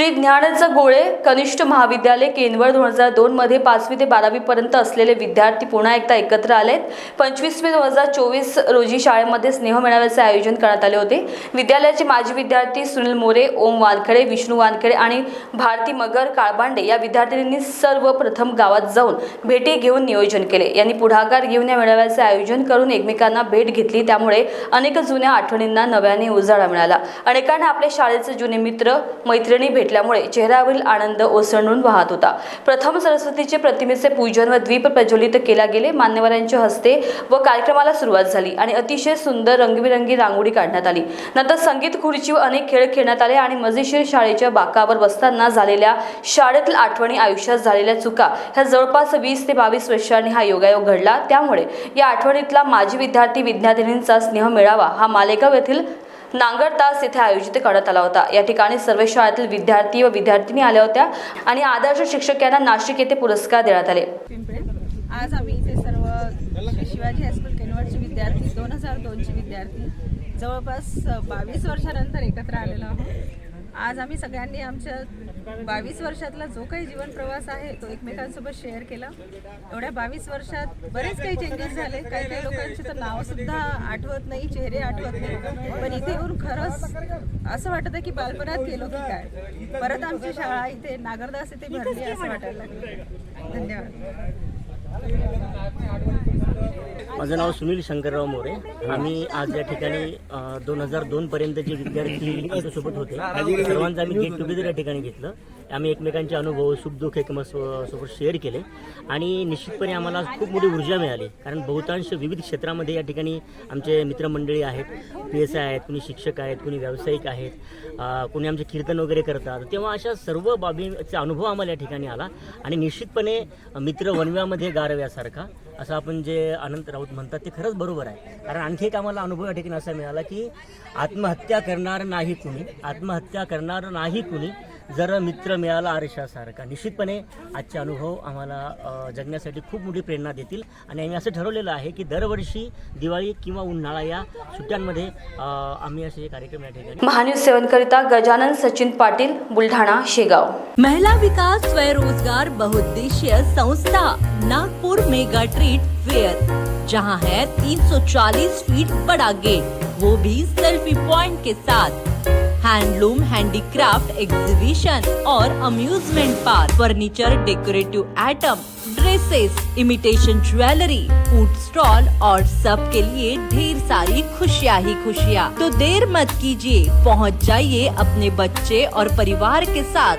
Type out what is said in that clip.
श्री ज्ञानच गोळे कनिष्ठ महाविद्यालय केनवळ दोन हजार दोनमध्ये पाचवी ते बारावीपर्यंत असलेले विद्यार्थी पुन्हा एकदा एकत्र आलेत. पंचवीस मे दोन हजार चोवीस रोजी शाळेमध्ये स्नेह मेळाव्याचे आयोजन करण्यात आले होते. विद्यालयाचे माजी विद्यार्थी सुनील मोरे ओम वानखडे विष्णू वानखडे आणि भारती मगर काळबांडे या विद्यार्थिनींनी सर्वप्रथम गावात जाऊन भेटी घेऊन नियोजन केले. यांनी पुढाकार घेऊन या मेळाव्याचे आयोजन करून एकमेकांना भेट घेतली. त्यामुळे अनेक जुन्या आठवणींना नव्याने उजाळा मिळाला. अनेकांना आपल्या शाळेचे जुने मित्र मैत्रिणी भेट भेटल्यामुळे चेहऱ्यावरील आनंद ओसंडून वाहत होता. प्रथम सरस्वतीचे प्रतिमेचे पूजन व द्वीप प्रज्वलित केला गेले. मान्यवरांच्या हस्ते व कार्यक्रमाला सुरुवात झाली आणि अतिशय सुंदर रंगीबेरंगी रांगोळी काढण्यात आली. नंतर संगीत खुर्ची व अनेक खेळ खेळण्यात आले आणि मजेशीर शाळेच्या बाकावर बसताना झालेल्या शाळेतील आठवणी आयुष्यात झालेल्या चुका ह्या जवळपास वीस ते बावीस वर्षांनी हा योगायोग घडला. त्यामुळे या आठवणीतला माजी विद्यार्थी विद्यार्थिनींचा स्नेह मिळावा हा मालेगाव येथील नांगर तास येथे आयोजित करण्यात आला होता. या ठिकाणी सर्व शाळेतील विद्यार्थी व विद्यार्थिनी आल्या होत्या आणि आदर्श शिक्षक यांना नाशिक येथे पुरस्कार देण्यात आले. आज आम्ही इथे सर्व शिवाजी हायस्कूल केनवडचे विद्यार्थी दोन हजार दोनचे विद्यार्थी जवळपास बावीस वर्षानंतर एकत्र आलेलो आहोत. आज आम्ही सगळ्यांनी आमच्या बावीस वर्षातला जो काही जीवन प्रवास आहे तो एकमेकांसोबत शेअर केला. एवढ्या बावीस वर्षात बरेच काही चेंजेस झाले. काही काही लोकांचे तर नावसुद्धा आठवत नाही चेहरे आठवत नाही. पण इथे येऊन खरंच असं वाटत आहे की बालपणात गेलो की काय? परत आमची शाळा इथे नागरदास इथे भरली असं वाटायला लागलं. धन्यवाद. माझं नाव सुनील शंकरराव मोरे. आम्ही आज या ठिकाणी दोन हजार दोन पर्यंत जे विद्यार्थी आमच्यासोबत होते सर्वांचं आम्ही गेट टुगेदर या ठिकाणी घेतलं. आम्ही एकमेकांचे अनुभव सुखदुःख एकमेकांसोबत सोबत शेअर केले. आणि निश्चितपणे आम्हाला खूप मोठी ऊर्जा मिळाली. कारण बहुतांश विविध क्षेत्रामध्ये या ठिकाणी आमचे मित्रमंडळी आहेत. पी एस आय आहेत कुणी शिक्षक आहेत कुणी व्यावसायिक आहेत कुणी आमचे कीर्तन वगैरे करतात. तेव्हा अशा सर्व बाबींचा अनुभव आम्हाला या ठिकाणी आला. आणि निश्चितपणे मित्र वनव्यामध्ये गारव्यासारखा असं आपण जे अनंत राऊत म्हणतात ते खरंच बरोबर आहे. कारण आणखी एक आम्हाला अनुभव या ठिकाणी असा मिळाला की आत्महत्या करणार नाही कुणी आत्महत्या करणार नाही कुणी जर मित्र मिळाला आरशासारखा. निश्चितपणे आजचे अनुभव आम्हाला जगण्यासाठी खूप मोठी प्रेरणा देतील. आणि आम्ही असं ठरवलेलं आहे की दरवर्षी दिवाळी किंवा उन्हाळा या सुट्ट्यांमध्ये आम्ही असे कार्यक्रम या ठिकाणी महान्यूज सेवनकरिता गजानन सचिन पाटील बुलढाणा शेगाव. महिला विकास स्वयं बहुद्देशीय संस्था नागपुर मेगा ट्रीट फेयर जहां है 340 फीट बड़ा गेट वो भी सेल्फी पॉइंट के साथ. हैंडलूम, हैंडीक्राफ्ट, एग्जीबिशन और amusement park, furniture, decorative item dresses, imitation jewellery food stall और सब के लिए ढेर सारी खुशियाँ ही खुशियाँ। तो देर मत कीजिए, पहुँच जाइए अपने बच्चे और परिवार के साथ।